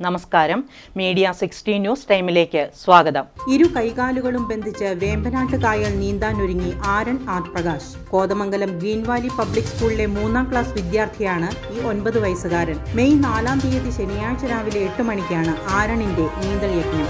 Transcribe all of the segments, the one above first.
നമസ്കാരം. Media sixty news ടൈമിലേക്ക് സ്വാഗതം. ഇരു കൈകാലുകളും ബന്ധിച്ച് വേമ്പനാട്ട് കായൽ നീന്താനൊരുങ്ങി Aaran R Prakash Kothamangalam green valley public സ്കൂളിലെ മൂന്നാം ക്ലാസ് വിദ്യാർത്ഥിയാണ് ഈ ഒൻപത് വയസ്സുകാരൻ. മെയ് നാലാം തീയതി ശനിയാഴ്ച രാവിലെ എട്ട് മണിക്കാണ് ആരണിന്റെ നീന്തൽ യജ്ഞം.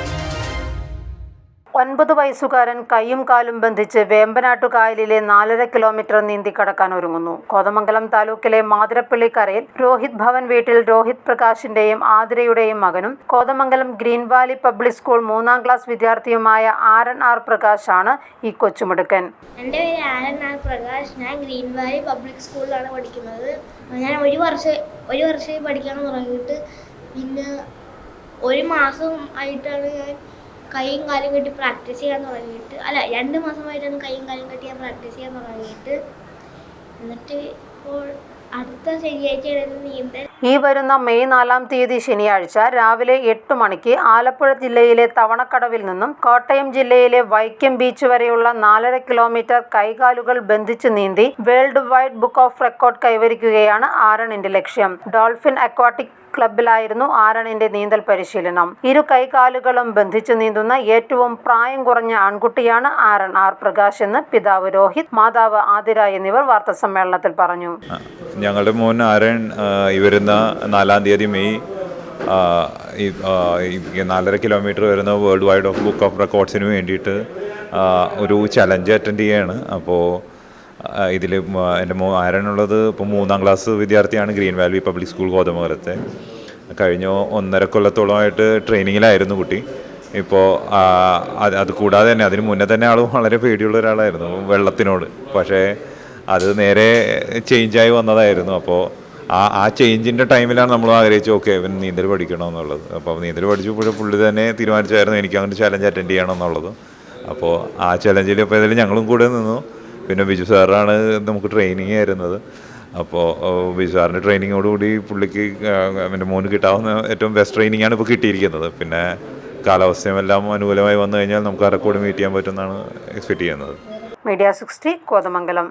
ഒൻപത് വയസ്സുകാരൻ കൈയും കാലും ബന്ധിച്ച് വേമ്പനാട്ടു കായലിലെ നാലര കിലോമീറ്റർ നീന്തി കടക്കാൻ ഒരുങ്ങുന്നു. കോതമംഗലം താലൂക്കിലെ മാതിരപ്പള്ളിക്കരയിൽ രോഹിത് ഭവൻ വീട്ടിൽ രോഹിത് പ്രകാശിന്റെയും ആതിരയുടെയും മകനും Kothamangalam Green Valley Public School മൂന്നാം ക്ലാസ് വിദ്യാർത്ഥിയുമായ ആരൻ ആർ പ്രകാശ് ആണ് ഈ കൊച്ചുമിടുക്കൻ. എന്റെ പേര് ആരൻ ആർ പ്രകാശ്. ഞാൻ ഗ്രീൻ വാലി പബ്ലിക് സ്കൂളിലാണ് പഠിക്കുന്നത്. ഞാൻ ഒരു വർഷം ഒരു വർഷമായി പഠിക്കാൻ തുടങ്ങിയിട്ട് പിന്നെ ഒരു മാസം ആയിട്ടാണ് ഞാൻ കൈയും കാലും കെട്ടി പ്രാക്ടീസ് ചെയ്യാൻ തുടങ്ങിയിട്ട് അല്ല രണ്ട് മാസമായിട്ടാണ് കൈയും കാലും കെട്ടി ഞാൻ പ്രാക്ടീസ് ചെയ്യാൻ തുടങ്ങിയിട്ട്. എന്നിട്ട് ഇപ്പോൾ അടുത്ത ശനിയാഴ്ചയാണ് നീന്തൽ. ഈ വരുന്ന മെയ് നാലാം തീയതി ശനിയാഴ്ച രാവിലെ എട്ട് മണിക്ക് ആലപ്പുഴ ജില്ലയിലെ തവണക്കടവിൽ നിന്നും കോട്ടയം ജില്ലയിലെ വൈക്കം ബീച്ച് വരെയുള്ള നാലര കിലോമീറ്റർ കൈകാലുകൾ ബന്ധിച്ച് നീന്തി world wide book of record കൈവരിക്കുകയാണ് ആരണിന്റെ ലക്ഷ്യം. ഡോൾഫിൻ അക്വാട്ടിക് ക്ലബിലായിരുന്നു ആരണിന്റെ നീന്തൽ പരിശീലനം. ഇരു കൈകാലുകളും ബന്ധിച്ചു നീന്തുന്ന ഏറ്റവും പ്രായം കുറഞ്ഞ ആൺകുട്ടിയാണ് ആരൺ. ആർ. പ്രകാശ് എന്ന് പിതാവ് രോഹിത് മാതാവ് ആതിര എന്നിവർ വാർത്താസമ്മേളനത്തിൽ പറഞ്ഞു. ഞങ്ങളുടെ മോൻ ആരൺ ഈ വരുന്ന നാലാം തീയതി മെയ് നാലര കിലോമീറ്റർ വരുന്ന world wide of book of റെക്കോർഡ്സിന് വേണ്ടിയിട്ട് ഒരു ചലഞ്ച് അറ്റൻഡ് ചെയ്യാണ്. അപ്പോൾ ഇതിൽ എന്റെ മോ ആരാണുള്ളത്? ഇപ്പോൾ മൂന്നാം ക്ലാസ് വിദ്യാർത്ഥിയാണ് ഗ്രീൻ വാലി പബ്ലിക് സ്കൂൾ ഗോതമ്പുരത്തെ കഴിഞ്ഞ ഒന്നര കൊല്ലത്തോളമായിട്ട് ട്രെയിനിങ്ങിലായിരുന്നു കുട്ടി. ഇപ്പോൾ അത് അത് കൂടാതെ തന്നെ അതിന് മുന്നേ തന്നെ ആൾ വളരെ പേടിയുള്ള ഒരാളായിരുന്നു വെള്ളത്തിനോട്. പക്ഷേ അത് നേരെ ചേഞ്ചായി വന്നതായിരുന്നു. അപ്പോൾ ആ ആ ചേഞ്ചിന്റെ ടൈമിലാണ് നമ്മൾ ആഗ്രഹിച്ചു ഓക്കെ ഇവൻ നീന്തൽ പഠിക്കണമെന്നുള്ളത്. അപ്പോൾ നീന്തൽ പഠിച്ചപ്പോഴും പുള്ളി തന്നെ തീരുമാനിച്ചായിരുന്നു എനിക്ക് അങ്ങനെ ചലഞ്ച് അറ്റൻഡ് ചെയ്യണം എന്നുള്ളത് അപ്പോൾ ആ ചലഞ്ചിൽ ഇപ്പോൾ ഏതായാലും ഞങ്ങളും കൂടെ നിന്നു. പിന്നെ ബിജു സാറാണ് നമുക്ക് ട്രെയിനിങ് ആയിരുന്നത്. അപ്പോൾ ബിജു സാറിന്റെ ട്രെയിനിങ്ങോടുകൂടി പുള്ളിക്ക് എന്റെ മോന് കിട്ടാവുന്ന ഏറ്റവും ബെസ്റ്റ് ട്രെയിനിങ് ആണ് ഇപ്പോൾ കിട്ടിയിരിക്കുന്നത്. പിന്നെ കാലാവസ്ഥയും എല്ലാം അനുകൂലമായി വന്നു കഴിഞ്ഞാൽ നമുക്ക് റെക്കോർഡ് മീറ്റ് ചെയ്യാൻ പറ്റുന്നതാണ് എക്സ്പെക്ട് ചെയ്യുന്നത്. Media sixty Kothamangalam